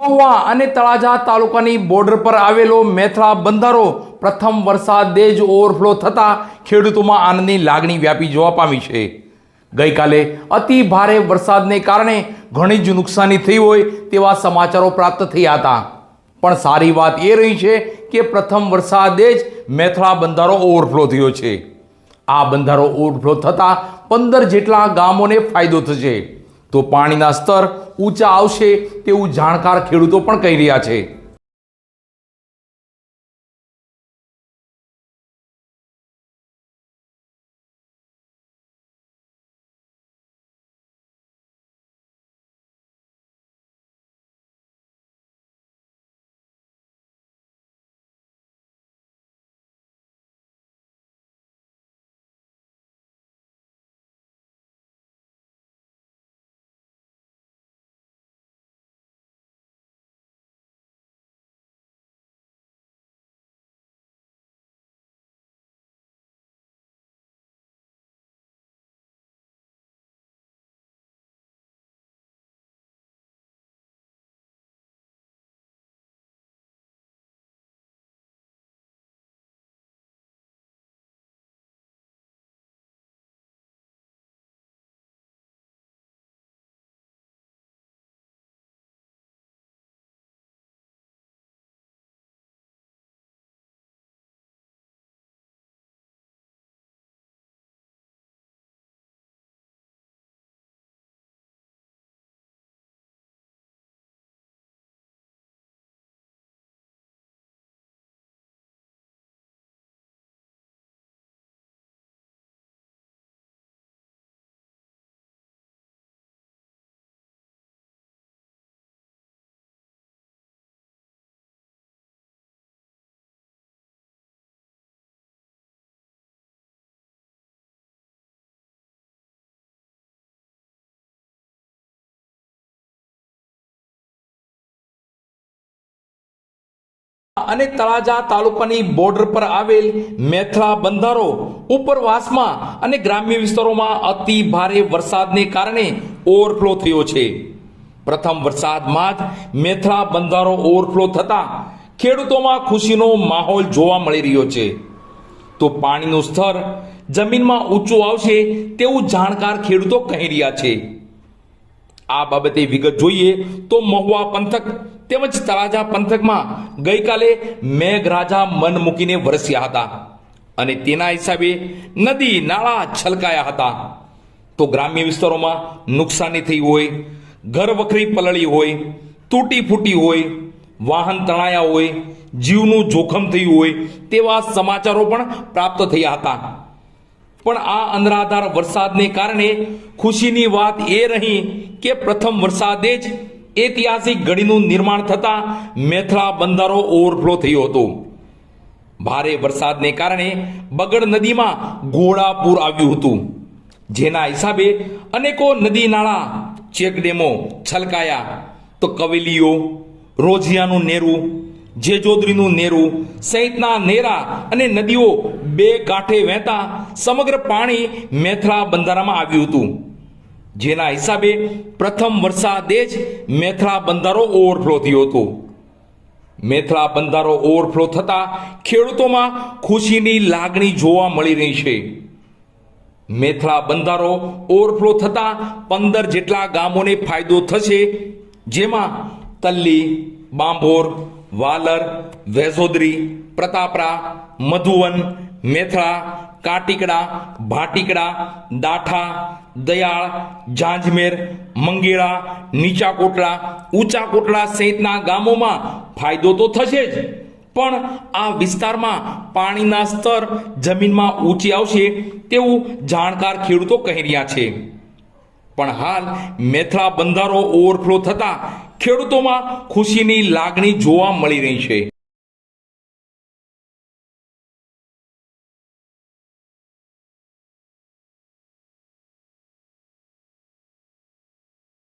મહુવા અને તળાજા તાલુકાની બોર્ડર પર આવેલો મેથળા બંધારો પ્રથમ વરસાદે જ ઓવરફ્લો થતાં ખેડૂતોમાં આનંદની લાગણી વ્યાપી જોવા પામી છે. ગઈકાલે અતિ ભારે વરસાદને કારણે ઘણી જ નુકસાની થઈ હોય તેવા સમાચારો પ્રાપ્ત થયા હતા. પણ સારી વાત એ રહી છે કે પ્રથમ વરસાદે જ મેથળા બંધારો ઓવરફ્લો થયો છે. આ બંધારો ઓવરફ્લો થતાં પંદર જેટલા ગામોને ફાયદો થશે. તો પાણીના સ્તર ઊંચા આવશે તેવું જાણકાર ખેડૂતો પણ કહી રહ્યા છે. અને તળાજા તાલુકાની બોર્ડર પર આવેલ મેથળા બંધારો ઉપરવાસમાં અને ગ્રામ્ય વિસ્તારોમાં અતિ ભારે વરસાદને કારણે ઓવરફ્લો થયો છે. પ્રથમ વરસાદમાં જ મેથળા બંધારો ઓવરફ્લો થતાં ખેડૂતોમાં ખુશીનો માહોલ જોવા મળી રહ્યો છે. તો પાણીનું સ્તર જમીનમાં ઊંચું આવશે તેવું જાણકાર ખેડૂતો કહી રહ્યા છે. આ બાબતે વિગત જોઈએ તો મહુવા પંથક તેમજ તળાજા પંથકમાં ગઈકાલે મેઘરાજા મન મૂકીને વરસ્યા હતા અને તેના હિસાબે નદી નાળા છલકાયા હતા. તો ગ્રામ્ય વિસ્તારોમાં નુકસાની થઈ હોય, ઘર વખરી પલળી હોય, તૂટી ફૂટી હોય, વાહન તણાયા હોય, જીવનું જોખમ થયું હોય તેવા સમાચારો પણ પ્રાપ્ત થયા હતા. પણ આ અનરાધાર વરસાદને કારણે ખુશીની વાત એ રહી કે પ્રથમ વરસાદે જ ઐતિહાસિક ઘડીનું નિર્માણ થતા મેથળા બંધારો ઓવરફ્લો થયો હતો. ભારે વરસાદને કારણે બગડ નદીમાં ઘોડાપૂર આવ્યું હતું. જેના હિસાબે અનેકો નદી નાળા, ચેકડેમો છલકાયા. તો કવેલીઓ, રોજિયાનું નેરું, જેજોદરીનું નેરું, સહિતના નેરા અને નદીઓ બે કાંઠે વહેતા સમગ્ર પાણી મેથળા બંધારામાં આવ્યું હતું. જેના હિસાબે પ્રથમ વરસાદે જ મેથળા બંધારો ઓવરફ્લો થયો હતો. મેથળા બંધારો ઓવરફ્લો થતા ખેડૂતોમાં ખુશીની લાગણી જોવા મળી રહી છે. મેથળા બંધારો ઓવરફ્લો થતા પંદર જેટલા ગામોને ફાયદો થશે, જેમાં તલ્લી, બાંભોર, વાલર, વેસોદરી, પ્રતાપરા, મધુવન મેથળા કાટીકડા, ભાટીકડા, દાઠા, દયાળ જાંજમેર મંગેળા નીચા કોટડા ઊંચા કોટડા સહિતના ગામોમાં ફાયદો તો થશે જ. પણ આ વિસ્તારમાં પાણીના સ્તર જમીનમાં ઊંચી આવશે તેવું જાણકાર ખેડૂતો કહી રહ્યા છે. પણ હાલ મેથળા બંધારો ઓવરફ્લો થતા ખેડૂતોમાં ખુશીની લાગણી જોવા મળી રહી છે.